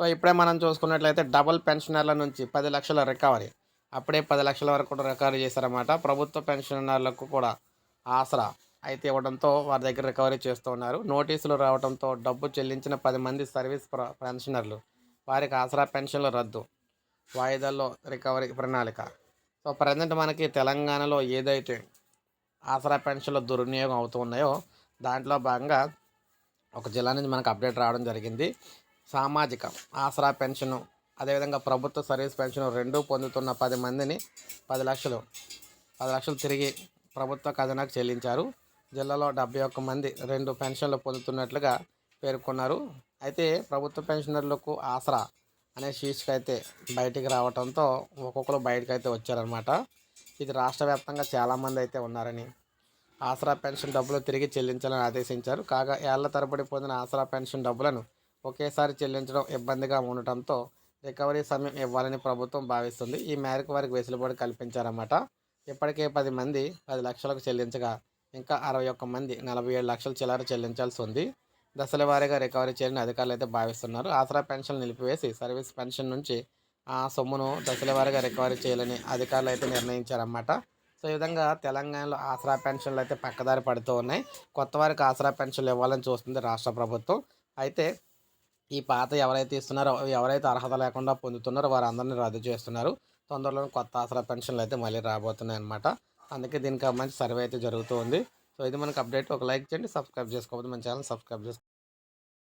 So ఇప్పుడే మనం చూసుకున్నట్లయితే డబుల్ పెన్షనర్ల నుంచి పది లక్షల రికవరీ. అప్పుడే పది లక్షల వరకు కూడా రికవరీ చేశారన్నమాట. ప్రభుత్వ పెన్షనర్లకు కూడా ఆసరా అయితే ఇవ్వడంతో వారి దగ్గర రికవరీ చేస్తూ ఉన్నారు. నోటీసులు రావడంతో డబ్బు చెల్లించిన పది మంది సర్వీస్ ప్ర- పెన్షనర్లు వారికి ఆసరా పెన్షన్లు రద్దు వాయిదాల్లో రికవరీ ప్రణాళిక. సో ప్రజెంట్ మనకి తెలంగాణలో ఏదైతే ఆసరా పెన్షన్లు దుర్వినియోగం అవుతున్నాయో దాంట్లో భాగంగా ఒక జిల్లా నుంచి మనకు అప్డేట్ రావడం జరిగింది. సామాజిక ఆసరా పెన్షను అదేవిధంగా ప్రభుత్వ సర్వీస్ పెన్షన్ రెండు పొందుతున్న పది మందిని పది లక్షలు పది లక్షలు తిరిగి ప్రభుత్వ ఖజానాకు చెల్లించారు. జిల్లాలో డెబ్బై ఒక్క మంది రెండు పెన్షన్లు పొందుతున్నట్లుగా పేర్కొన్నారు. అయితే ప్రభుత్వ పెన్షనర్లకు ఆసరా అనే శీర్షిక అయితే బయటికి రావడంతో ఒక్కొక్కరు బయటకు అయితే వచ్చారనమాట ఇది రాష్ట్ర వ్యాప్తంగా చాలామంది అయితే ఉన్నారని ఆసరా పెన్షన్ డబ్బులు తిరిగి చెల్లించాలని ఆదేశించారు. కాగా ఏళ్ళ తరబడి పొందిన ఆసరా పెన్షన్ డబ్బులను ఒకేసారి చెల్లించడం ఇబ్బందిగా ఉండటంతో రికవరీ సమయం ఇవ్వాలని ప్రభుత్వం భావిస్తుంది. ఈ మేరకు వారికి వెసులుబాటు కల్పించారన్నమాట. ఇప్పటికే పది మంది పది లక్షలకు చెల్లించగా ఇంకా అరవై ఒక్క మంది నలభై ఏడు లక్షల చిల్లర చెల్లించాల్సి ఉంది. దశల వారీగా రికవరీ చేయాలని అధికారులు అయితే భావిస్తున్నారు. ఆసరా పెన్షన్ నిలిపివేసి సర్వీస్ పెన్షన్ నుంచి ఆ సొమ్మును దశల వారీగా రికవరీ చేయాలని అధికారులు అయితే నిర్ణయించారన్నమాట. సో ఈ విధంగా తెలంగాణలో ఆసరా పెన్షన్లు అయితే పక్కదారి పడుతూ ఉన్నాయి. కొత్త వారికి ఆసరా పెన్షన్లు ఇవ్వాలని చూస్తుంది రాష్ట్ర ప్రభుత్వం. అయితే ఈ పాత ఎవరైతే ఇస్తున్నారో ఎవరైతే అర్హత లేకుండా పొందుతున్నారో వారందరినీ రద్దు చేస్తున్నారు. తొందరలో కొత్త ఆసరా పెన్షన్లు అయితే మళ్ళీ రాబోతున్నాయి అనమాట అందుకే దీనికి మంచి సర్వే అయితే జరుగుతూ ఉంది. సో ఇది మనకు అప్డేట్. ఒక లైక్ చేయండి సబ్స్క్రైబ్ చేసుకోవద్దు మన ఛానల్ సబ్స్క్రైబ్ చేసుకోండి